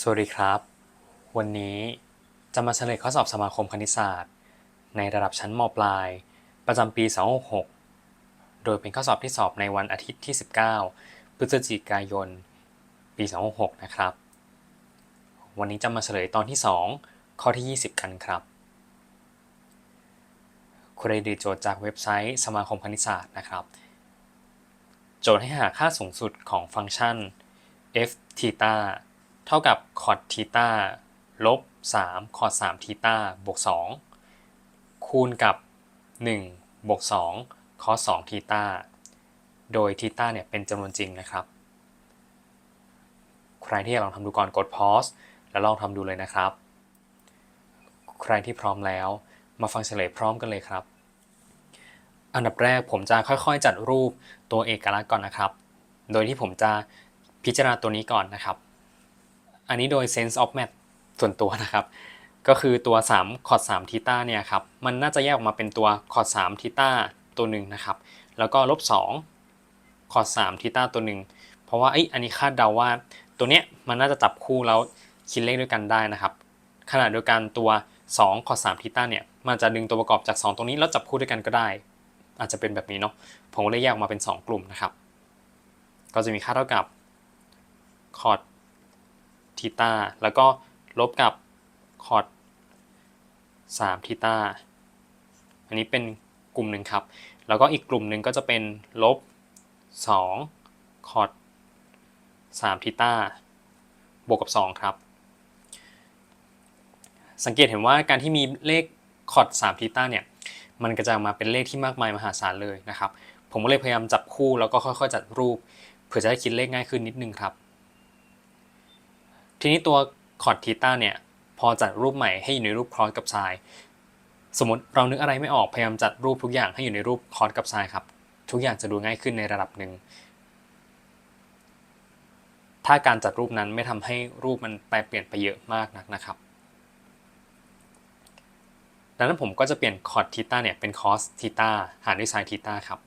สวัสดีครับ วันนี้จะมาเฉลยข้อสอบสมาคมคณิตศาสตร์ ในระดับชั้นมปลาย ประจำปี 266 โดยเป็นข้อสอบที่สอบในวันอาทิตย์ที่ 19 พฤศจิกายน ปี 266 นะครับ วันนี้จะมาเฉลยตอนที่ 2 ข้อที่ 20 กันครับคุณได้ดีโจทย์จากเว็บไซต์สมาคมคณิตศาสตร์นะครับ โจทย์ให้หาค่าสูงสุดของฟังก์ชัน f theta เท่ากับ cot theta ลบ3 cot 3 theta บวก2คูณกับ 1 บวก2 cos 2 theta โดย theta เนี่ยเป็นจำนวนจริงนะครับ ใครที่อยากลองทำดูก่อนกด pause แล้วลองทำดูเลยนะครับ ใครที่พร้อมแล้วมาฟังเฉลยพร้อมกันเลยครับ อันดับแรกผมจะค่อยๆ จัดรูปตัวเอกลักษณ์ก่อนนะครับ โดยที่ผมจะพิจารณาตัวนี้ก่อนนะครับ อันนี้โดย sense of math ส่วนตัวนะครับ ก็คือตัว3 cos 3 theta เนี่ยครับ มันน่าจะแยกออกมาเป็นตัว cos 3 theta ตัวหนึ่งนะครับ แล้วก็ลบ2 cos 3 theta ตัวหนึ่งเพราะว่าไอ้อันนี้คาดเดาว่าตัวเนี้ยมันน่าจะจับคู่แล้วคิดเลขด้วยกันได้นะครับขณะเดียวกันตัว2 cos 3 theta เนี่ยมันจะดึงตัวประกอบจาก 2 ตรงนี้แล้วจับคู่ด้วยกันก็ได้ อาจจะเป็นแบบนี้เนาะผมก็เลยแยกออกมาเป็น 2 กลุ่มนะครับ ก็จะมีค่าเท่ากับ cos ทีตาแล้วก็ลบกับคอร์ด3ทีตาอันนี้เป็นกลุ่มหนึ่งครับ แล้วก็อีกกลุ่มหนึ่งก็จะเป็นลบ 2 คอร์ด3ทีตาบวกกับ 2 ครับ สังเกตเห็นว่าการที่มีเลขคอร์ด3ทีตาเนี่ยมันก็จะมาเป็นเลขที่มากมายมหาศาลเลยนะครับ ผมก็เลยพยายามจับคู่แล้วก็ค่อยๆ จัดรูป เพื่อจะได้คิดเลขง่ายขึ้นนิดนึงครับ ทีนี้ตัวคอร์ดทีต้าเนี่ยพอจัดรูปใหม่ให้อยู่ในรูปคอร์สกับไซน์สมมติเรานึกอะไรไม่ออกพยายามจัดรูปทุกอย่างให้อยู่ในรูปคอร์สกับไซน์ครับ ทุกอย่างจะดูง่ายขึ้นในระดับหนึ่งถ้าการจัดรูปนั้นไม่ทำให้รูปมันแปลเปลี่ยนไปเยอะมากนักนะครับ ดังนั้นผมก็จะเปลี่ยนคอร์ดทีต้าเนี่ยเป็นคอสทีต้าหารด้วยไซน์ทีต้าครับ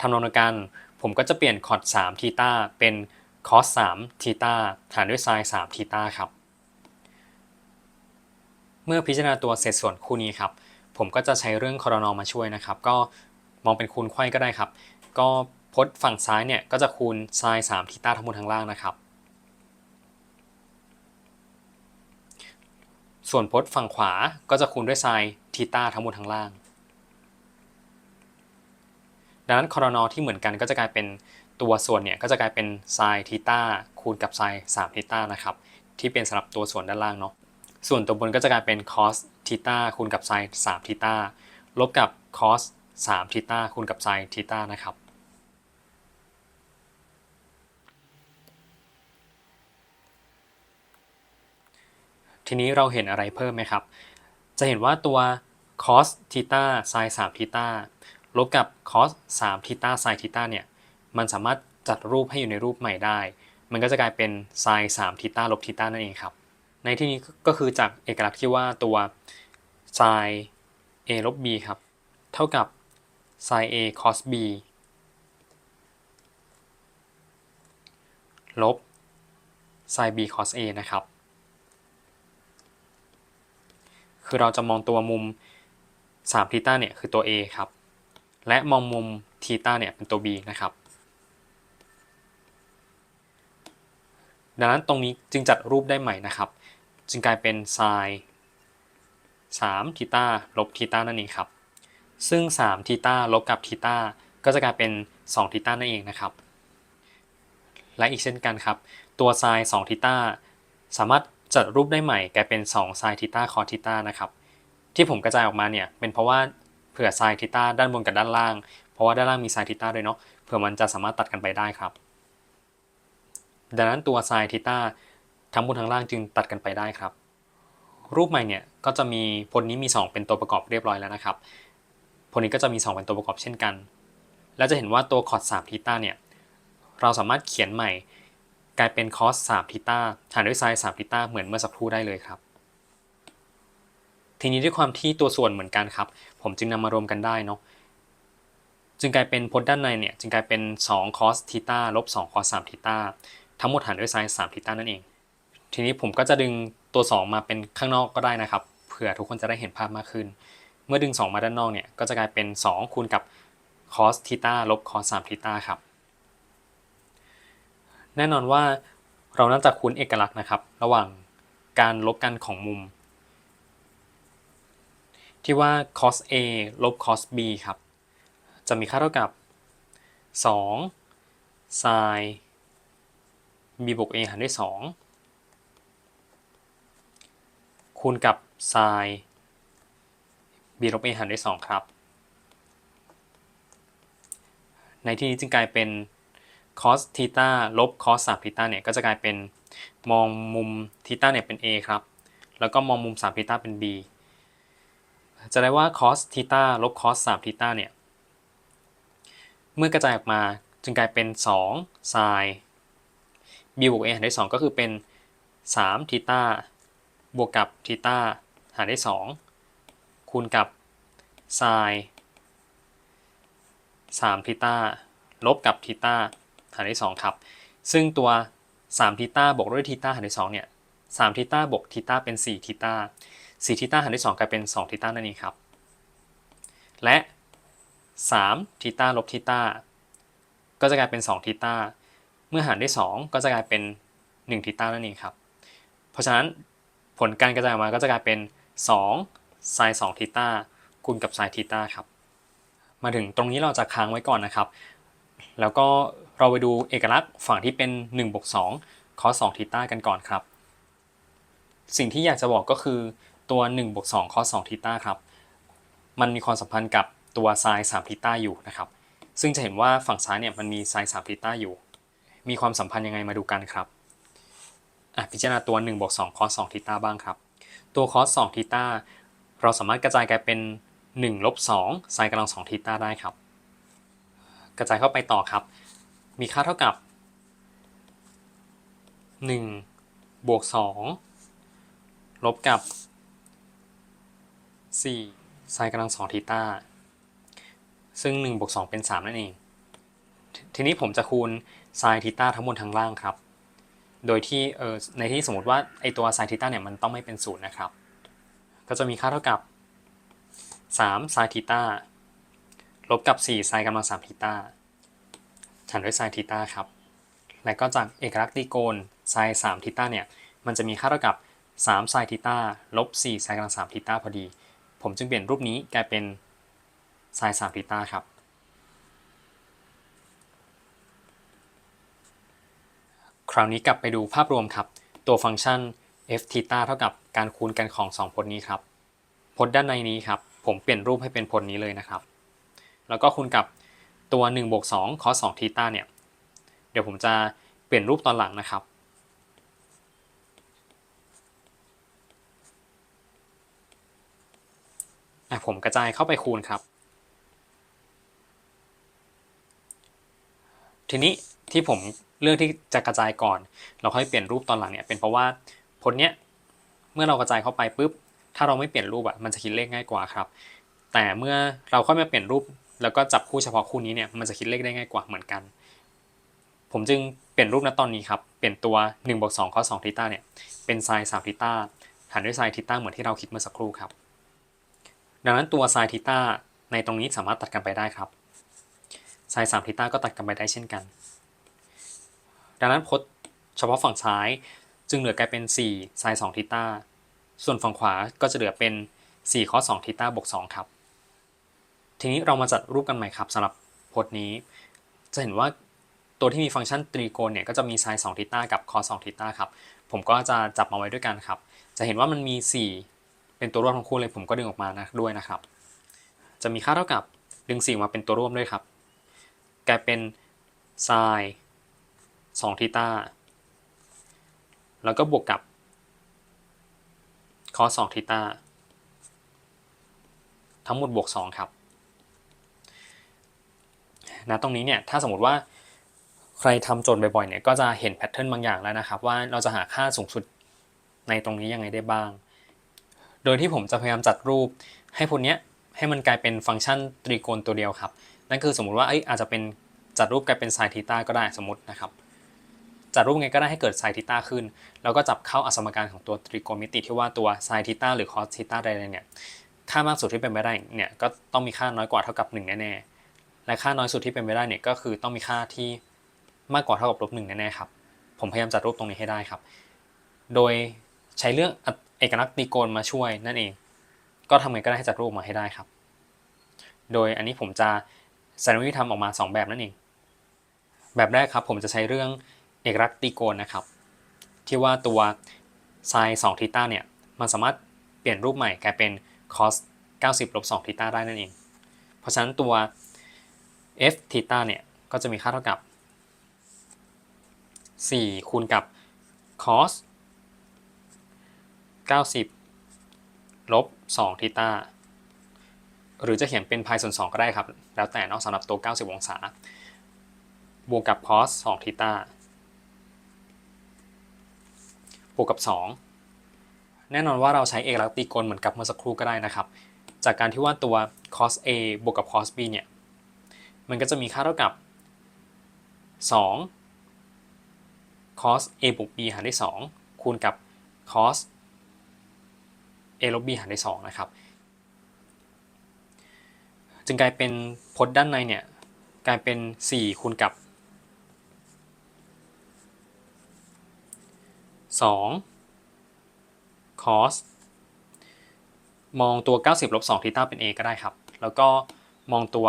ทำนองเดียวกันผมก็จะเปลี่ยนคอร์ด3ทีต้าเป็น cos 3 theta หารด้วย sin 3 theta ครับ เมื่อพิจารณาตัวเศษส่วนคู่นี้ครับ ผมก็จะใช้เรื่องคอรนอมาช่วยนะครับ ก็มองเป็นคูณไขว้ก็ได้ครับ ก็พจน์ฝั่งซ้ายเนี่ยก็จะคูณ sin 3 theta ทั้งบนทั้งล่างนะครับ ส่วนพจน์ฝั่งขวาก็จะคูณด้วย sin theta ทั้งบนทั้งล่าง ดังนั้นคอรนอที่เหมือนกันก็จะกลายเป็น ตัวส่วนเนี่ยก็จะกลายเป็น sin ทีตาคูณกับ sin 3ทีตานะครับที่เป็นสำหรับตัวส่วนด้านล่างเนาะส่วนตัวบนก็จะกลายเป็น cos ทีตาคูณกับ sin 3ทีตาลบกับ cos 3ทีตาคูณกับ sin ทีตานะครับทีนี้เราเห็นอะไรเพิ่มไหมครับ จะเห็นว่าตัว cos ทีตา sin 3ทีตาลบกับ cos 3ทีตา sin ทีตาเนี่ย มันสามารถจัดรูปให้อยู่ในรูปใหม่ได้ มันก็จะกลายเป็น sin 3ทีต้าลบทีต้านั่นเองครับ ในที่นี้ก็คือจากเอกลักษณ์ที่ว่าตัว sin a ลบ b ครับ เท่ากับ sin a cos b ลบ sin b cos a นะครับ คือเราจะมองตัวมุม3ทีต้าเนี่ยคือตัว a ครับ และมองมุมทีต้าเนี่ยเป็นตัว b นะครับ ดังนั้นตรงนี้จึงจัดรูปได้ใหม่นะครับ จึงกลายเป็น sin 3ทีต้าลบทีต้านั่นเองครับ ซึ่ง3ทีต้าลบกับทีต้าก็จะกลายเป็น2ทีต้านั่นเองนะครับ และอีกเช่นกันครับ ตัว sin 2ทีต้าสามารถจัดรูปได้ใหม่กลายเป็น2 sin ทีต้า cos ทีต้านะครับ ที่ผมกระจายออกมาเนี่ยเป็นเพราะว่าเผื่อ sin ทีต้าด้านบนกับด้านล่าง เพราะว่าด้านล่างมี sin ทีต้าด้วยเนาะ เผื่อมันจะสามารถตัดกันไปได้ครับ ดังนั้นตัว sin ทีต้าทั้งบนทั้งล่างจึงตัดกันไปได้ครับ รูปใหม่เนี่ยก็จะมีพจน์นี้มี 2 เป็นตัวประกอบเรียบร้อยแล้วนะครับพจน์นี้ก็จะมี 2 เป็นตัวประกอบเช่นกัน แล้วจะเห็นว่าตัว cos 3ทีต้าเนี่ยเราสามารถเขียนใหม่ กลายเป็น cos 3ทีต้าหารด้วย sin 3ทีต้าเหมือนเมื่อสักครู่ได้เลยครับ ทีนี้ด้วยความที่ตัวส่วนเหมือนกันครับ ผมจึงนำมารวมกันได้เนาะจึงกลายเป็นพจน์ด้านในเนี่ยจึงกลายเป็น2 cos ทีต้าลบ2 cos 3ทีต้า ทั้งหมดหารด้วย sin 3ทีต้านั่นเอง ทีนี้ผมก็จะดึงตัว 2 มาเป็นข้างนอกก็ได้นะครับ เผื่อทุกคนจะได้เห็นภาพมากขึ้น เมื่อดึง 2 มาด้านนอกเนี่ยก็จะกลายเป็น 2 คูณกับ cos ทีตาลบ cos 3ทีตาครับ แน่นอนว่าเราน่าจะคุ้นเอกลักษณ์นะครับ ระหว่างการลบกันของมุม ที่ว่า cos A ลบ cos B ครับ จะมีค่าเท่ากับ2 sin b บวก a หารด้วย 2 คูณกับ sin b ลบ a หารด้วย 2 ครับ ในที่นี้จึงกลายเป็น cos ทีตาลบ cos 3ทีตาเนี่ยก็จะกลายเป็นมองมุมทีตาเนี่ยเป็น a ครับ แล้วก็มองมุม3ทีตาเป็น b จะได้ว่า cos ทีตาลบ cos 3ทีตาเนี่ย เมื่อกระจายออกมาจึงกลายเป็น 2 sin b บวก a หารด้วย2ก็คือเป็น 3 ทีตาบวกกับทีตาหารด้วย2คูณกับ sin 3ทีตาลบกับทีตาหารด้วย2ครับ ซึ่งตัว 3 ทีตาบวกด้วยทีตาหารด้วย2เนี่ย3ทีตาบวกทีตาเป็น 4 ทีตา4ทีตาหารด้วย2กลายเป็น 2 ทีตานั่นเองครับ และ3ทีตาลบทีตาก็จะกลายเป็น2ทีตา เมื่อหารด้วย 2 ก็จะกลายเป็น 1 ทีต้านั่นเองครับ เพราะฉะนั้นผลการกระจายออกมาก็จะกลายเป็น2 sin 2ทีต้าคูณกับ sin ทีต้าครับ มาถึงตรงนี้เราจะค้างไว้ก่อนนะครับ แล้วก็เราไปดูเอกลักษณ์ฝั่งที่เป็น1บวก2 cos 2ทีต้ากันก่อนครับ สิ่งที่อยากจะบอกก็คือตัว1บวก2 cos 2ทีต้าครับ มันมีความสัมพันธ์กับตัว sin 3ทีต้าอยู่นะครับ ซึ่งจะเห็นว่าฝั่งซ้ายเนี่ยมันมี sin 3ทีต้าอยู่ มีความสัมพันธ์ยังไงมาดูกันครับอะพิจารณาตัว1บวก2 cos 2ทีตาบ้างครับ ตัว cos 2ทีตาเราสามารถกระจายกลายเป็น1ลบ2 sin กำลัง2ทีตาได้ครับ กระจายเข้าไปต่อครับ มีค่าเท่ากับ1บวก2ลบกับ4 sin กำลัง2ทีตาซึ่ง1บวก2เป็น 3 นั่นเอง ทีนี้ผมจะคูณ sin ทีตาทั้งบนทั้งล่างครับ โดยที่เออในที่สมมติว่าไอตัว sin ทีตาเนี่ยมันต้องไม่เป็นศูนย์นะครับ ก็จะมีค่าเท่ากับ3 sin ทีตาลบกับ4 sin กำลัง3ทีตาหารด้วย sin ทีตาครับ และก็จากเอกลักษณ์ตรีโกณ sin 3ทีตาเนี่ยมันจะมีค่าเท่ากับ3 sin ทีตาลบ4 sin กำลัง3ทีตาพอดี ผมจึงเปลี่ยนรูปนี้กลายเป็น sin 3ทีตาครับ คราวนี้กลับไปดูภาพรวมครับ ตัวฟังก์ชัน f ทีตาเท่ากับการคูณกันของ 2 พจน์นี้ครับพจน์ด้านในนี้ครับ ผมเปลี่ยนรูปให้เป็นพจน์นี้เลยนะครับ แล้วก็คูณกับตัว1บวก2 cos 2ทีตาเนี่ย เดี๋ยวผมจะเปลี่ยนรูปตอนหลังนะครับ ผมกระจายเข้าไปคูณครับ ทีนี้ ที่ผมเลือกที่จะกระจายก่อน เราค่อยเปลี่ยนรูปตอนหลังเนี่ยเป็นเพราะว่าพจน์เนี้ยเมื่อเรากระจายเข้าไปปุ๊บถ้าเราไม่เปลี่ยนรูปอะมันจะคิดเลขง่ายกว่าครับ แต่เมื่อเราค่อยมาเปลี่ยนรูป แล้วก็จับคู่เฉพาะคู่นี้เนี่ยมันจะคิดเลขได้ง่ายกว่าเหมือนกัน ผมจึงเปลี่ยนรูปณตอนนี้ครับเปลี่ยนตัว1บวก2 cos 2ทีตาเนี่ยเป็น sin 3ทีตาหารด้วย sin ทีตาเหมือนที่เราคิดเมื่อสักครู่ครับ ดังนั้นตัว sin ทีตาในตรงนี้สามารถตัดกันไปได้ครับ sin 3ทีตาก็ตัดกันไปได้เช่นกัน ดังนั้นพจน์เฉพาะฝั่งซ้าย จึงเหลือกลายเป็น4 sin 2ทีตาส่วนฝั่งขวาก็จะเหลือเป็น4 cos 2ทีตาบวก2ครับ ทีนี้เรามาจัดรูปกันใหม่ครับสำหรับพจน์นี้ จะเห็นว่าตัวที่มีฟังก์ชันตรีโกณเนี่ยก็จะมี sin 2ทีตากับ cos 2ทีตาครับ ผมก็จะจับมาไว้ด้วยกันครับ จะเห็นว่ามันมี 4 เป็นตัวร่วมทั้งคู่เลยผมก็ดึงออกมานะด้วยนะครับ จะมีค่าเท่ากับดึง4มาเป็นตัวร่วมด้วยครับ กลายเป็น sin 2ทีตาแล้วก็บวกกับ cos 2ทีตาทั้งหมดบวก 2 ครับนะตรงนี้เนี่ยถ้าสมมติว่าใครทำโจทย์บ่อยๆเนี่ยก็จะเห็นแพทเทิร์นบางอย่างแล้วนะครับ ว่าเราจะหาค่าสูงสุดในตรงนี้ยังไงได้บ้าง โดยที่ผมจะพยายามจัดรูปให้พวกนี้ให้มันกลายเป็นฟังก์ชันตรีโกณตัวเดียวครับ นั่นคือสมมุติว่าเอ้ยอาจจะเป็นจัดรูปกลายเป็นไซน์ทีตาก็ได้สมมตินะครับ จัดรูปไงก็ได้ให้เกิดไซน์ทีต้าขึ้น แล้วก็จับเข้าอสมการของตัวตรีโกณมิติที่ว่าตัวไซน์ทีต้าหรือคอสทีต้าใดๆเนี่ยค่ามากสุดที่เป็นไปได้เนี่ยก็ต้องมีค่าน้อยกว่าเท่ากับ1แน่ๆและค่าน้อยสุดที่เป็นไปได้เนี่ยก็คือต้องมีค่าที่มากกว่าเท่ากับลบหนึ่งแน่ๆครับผมพยายามจัดรูปตรงนี้ให้ได้ครับ โดยใช้เรื่องเอกลักษณ์ตรีโกณมาช่วยนั่นเอง ก็ทำไงก็ได้ให้จัดรูปมาให้ได้ครับ โดยอันนี้ผมจะแสดงวิธีทำออกมา 2 แบบนั่นเอง แบบแรกครับผมจะใช้เรื่อง เอกลักษณ์ตรีโกณนะครับ ที่ว่าตัวไซน์2ทีต้าเนี่ย มันสามารถเปลี่ยนรูปใหม่กลายเป็น cos 90ลบ2ทีต้าได้นั่นเอง เพราะฉะนั้นตัว f ทีต้าเนี่ย ก็จะมีค่าเท่ากับ 4 คูณกับ cos 90ลบ2ทีต้าหรือจะเขียนเป็น pi ส่วน 2 ก็ได้ครับ แล้วแต่เนอกสำหรับตัว 90 องศา บวกกับ cos 2ทีต้า บวกกับ 2 แน่นอนว่าเราใช้เอกลักษณ์ตรีโกณเหมือนกับเมื่อสักครู่ก็ได้นะครับ จากการที่ว่าตัว cos a บวกกับ cos b เนี่ย มันก็จะมีค่าเท่ากับ 2 cos a บวก b หารด้วย2คูณกับ cos a ลบ b หารด้วย2นะครับ จึงกลายเป็นพจน์ด้านในเนี่ย กลายเป็น 4 คูณกับ 2 cos มองตัว 90ลบ2ทีต้าเป็น a ก็ได้ครับ แล้วก็มองตัว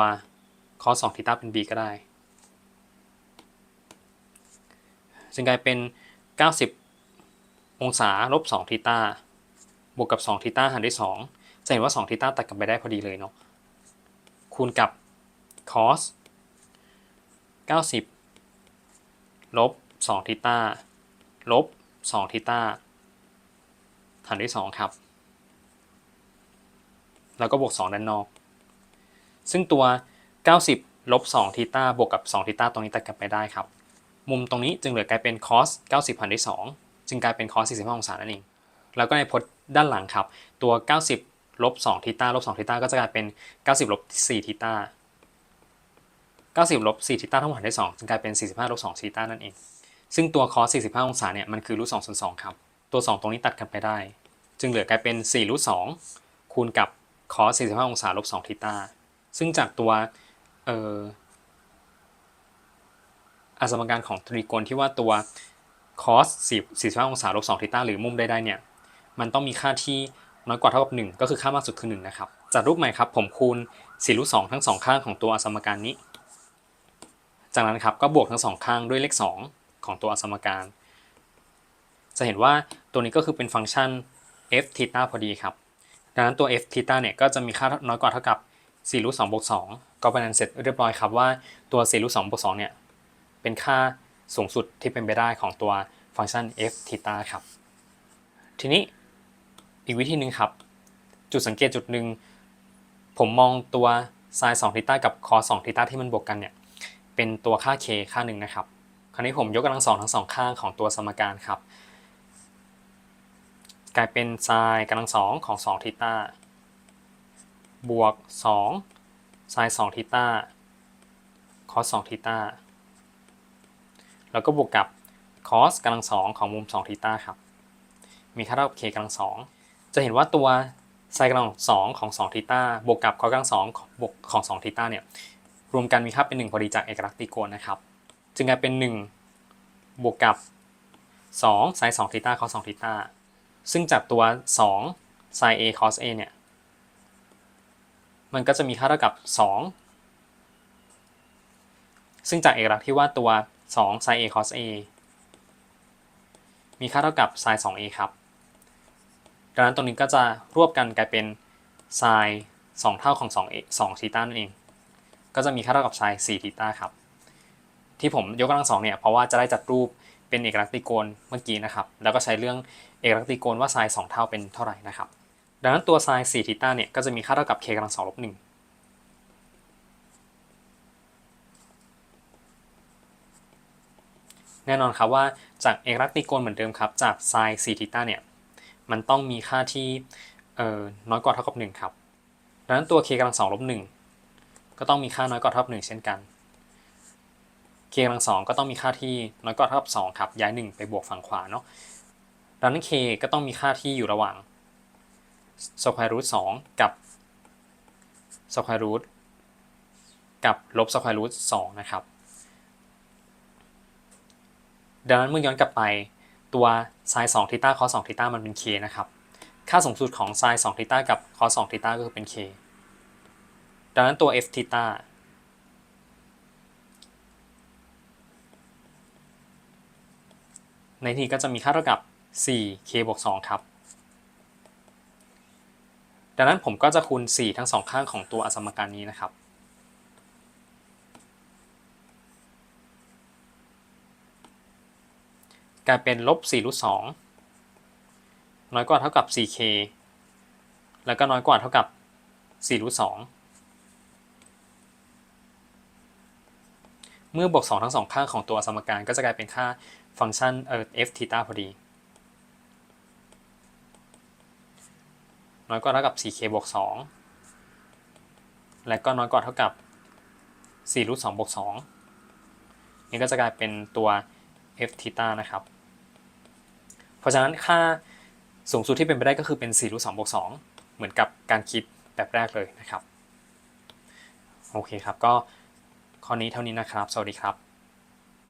cos 2ทีต้าเป็น b ก็ได้จึงกลายเป็น 90 องศาลบ2ทีต้าบวกกับ2ทีต้าหารด้วย 2 จะเห็นว่า2ทีต้าตัดกันไปได้พอดีเลยเนาะ คูณกับ cos 90 ลบ2ทีต้าลบ 2ทีต้าหารด้วย2ครับ แล้วก็บวก 2 ด้านนอก ซึ่งตัว 90 ลบ 2ทีต้าบวกกับ 2ทีต้าตรงนี้ตัดกันไปได้ครับ มุมตรงนี้จึงเหลือกลายเป็น cos 90หารด้วย2จึงกลายเป็น cos 45องศานั่นเอง แล้วก็ในพจน์ด้านหลังครับ ตัว 90 ลบ 2ทีต้าลบ 2ทีต้าก็จะกลายเป็น 90 ลบ 4ทีต้า90 ลบ 4ทีต้าทั้งหมดหารด้วย2จึงกลายเป็น 45 ลบ 2ทีต้านั่นเอง ซึ่งตัว cos 45 องศาเนี่ยมันคือรูท2ส่วน2ครับ ตัว 2 ตรงนี้ตัดกันไปได้ จึงเหลือกลายเป็น4รูท2คูณกับ cos 45 องศาลบ2ทีต้าซึ่งจากตัวเอ่ออสมการของตรีโกณที่ว่าตัว cos 45 องศาลบ2ทีต้าหรือมุมใดๆเนี่ยมันต้องมีค่าที่น้อยกว่าเท่ากับ 1 ก็คือค่ามากสุดคือ1นะครับจัดรูปใหม่ครับผมคูณ4รูท2ทั้ง2ข้างของตัวอสมการนี้ จากนั้นครับก็บวกทั้ง2ข้างด้วยเลข 2 ของตัวอสมการ จะเห็นว่าตัวนี้ก็คือเป็นฟังก์ชัน f ทีต้าพอดีครับ ดังนั้นตัว f ทีต้าเนี่ยก็จะมีค่าน้อยกว่าเท่ากับ4รูท2บวก2ก็เป็นอันเสร็จเรียบร้อยครับว่าตัว4รูท2บวก2เนี่ยเป็นค่าสูงสุดที่เป็นไปได้ของตัวฟังก์ชัน f ทีต้าครับ ทีนี้อีกวิธีหนึ่งครับ จุดสังเกตจุดหนึ่งผมมองตัว sin 2ทีต้ากับ cos 2ทีต้าที่มันบวกกันเนี่ยเป็นตัวค่า k ค่าหนึ่งนะครับ คราวนี้ผมยกกำลังสองทั้งสองข้างของตัวสมการครับ กลายเป็น sin กำลังสองของ2ทีต้าบวก2 sin 2ทีต้า cos 2ทีต้าแล้วก็บวกกับ cos กำลังสองของมุม2ทีต้าครับ มีค่าเท่ากับ k กำลังสองจะเห็นว่าตัว sin กำลังสองของ2ทีต้าบวกกับ cos กำลังสองบวกของ2ทีต้าเนี่ยรวมกันมีค่าเป็น 1 พอดีจากเอกลักษณ์ตรีโกณนะครับ จึงกลายเป็น 1 บวกกับ 2 sin 2ทีต้า cos 2ทีต้าซึ่งจากตัว 2 sin a cos a เนี่ย มันก็จะมีค่าเท่ากับ 2 ซึ่งจากเอกลักษณ์ที่ว่าตัว 2 sin a cos a มีค่าเท่ากับ sin 2a ครับ ดังนั้นตรงนี้ก็จะรวบกันกลายเป็น sin 2 เท่าของ2 a 2ทีต้านั่นเอง ก็จะมีค่าเท่ากับ sin 4ทีต้าครับ ที่ผมยกกำลังสองเนี่ยเพราะว่าจะได้จัดรูปเป็นเอกลักษณ์ตรีโกณเมื่อกี้นะครับ แล้วก็ใช้เรื่องเอกลักษณ์ตรีโกณว่า sin 2เท่าเป็นเท่าไหร่นะครับ ดังนั้นตัว sin 4ทีต้าเนี่ยก็จะมีค่าเท่ากับ k กำลังสองลบ1แน่นอนครับว่าจากเอกลักษณ์ตรีโกณเหมือนเดิมครับ จาก sin 4ทีต้าเนี่ยมันต้องมีค่าที่น้อยกว่าเท่ากับ1ครับ ดังนั้นตัว k กำลังสองลบ1ก็ต้องมีค่าน้อยกว่าเท่ากับ1เช่นกัน k กำลังสองก็ต้องมีค่าที่น้อยกว่าเท่ากับสองครับย้าย 1 ไปบวกฝั่งขวาเนาะดังนั้น k ก็ต้องมีค่าที่อยู่ระหว่าง square root กับ square root กับลบ square root นะครับ ดังนั้นเมื่อย้อนกลับไปตัวซายสองทิต้าคอสองทิต้ามันเป็น k นะครับ ค่าสูงสุดของ sin 2ทิต้ากับ cos 2ทิต้าก็คือเป็น k ดังนั้นตัว f ทิต้า ในที่ก็จะมีค่าเท่ากับ 4k บวก2ครับ ดังนั้นผมก็จะคูณ 4 ทั้งสองข้างของตัวอสมการนี้นะครับ กลายเป็นลบ4รูท2น้อยกว่าเท่ากับ 4k แล้วก็น้อยกว่าเท่ากับ4รูท2 เมื่อบวก 2 ทั้งสองข้างของตัวสมการก็จะกลายเป็นค่าฟังก์ชันเอ่อ f ทีตาพอดี น้อยกว่าเท่ากับ 4k บวก 2 และก็น้อยกว่าเท่ากับ4รูท2บวก 2 นี่ก็จะกลายเป็นตัว f ทีตานะครับ เพราะฉะนั้นค่าสูงสุดที่เป็นไปได้ก็คือเป็น4รูท2บวก 2 เหมือนกับการคิดแบบแรกเลยนะครับ โอเคครับก็ ข้อนี้เท่านี้นะครับ สวัสดีครับ